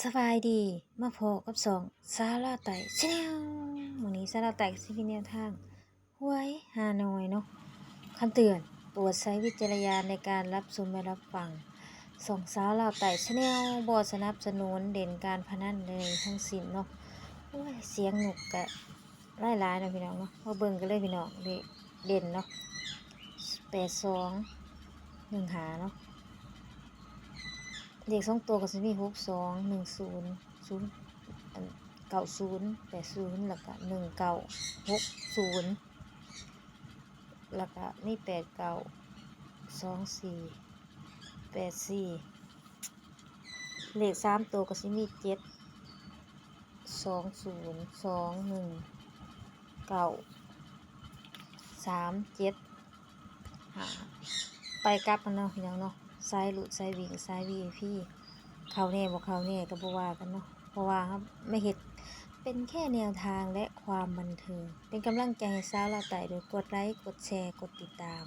สบายดีมาพอกับสองสาราไต่ชแนลวันนี้สาราไตสิมีแนวทางหวยฮานอยเนาะคำเตือนโปรดใช้วิจารณญาณในการรับชมและรับฟังสองสาวลาวไต่ชแนลบอสนับสนุนเด่นการพนันใดทั้งสิ้นเนาะเสียงหนุกกะไล่ลายนะพี่น้องเนาะมาเบิ่งกันเลยพี่น้องเดเด่นเนาะแปดสองหนึ่งหาเนาะ เลขสองตัวก็สิมีหกสองหนึ่งศูนย์ศูนย์เก้าศูนย์แปดศูนย์แล้วก็หนึ่งเก้าหกศูนย์แล้วก็มีแปดเก้าสองสี่แปดสี่เลขสามตัวก็สิมีเจ็ดสองศูนย์สองหนึ่งเก้าสามเจ็ดหาไปกลับมันเนาะพี่น้องเนาะ สายหลุดสายวิ่งสายวีพี่เขาแน่บอกเขาแน่ก็บว่ากันเนาะเพราะว่าครับไม่เห็ดเป็นแค่แนวทางและความบันเทิงเป็นกำลังใจให้สาวเราไต่โดยกดไลค์กดแชร์กดติดตาม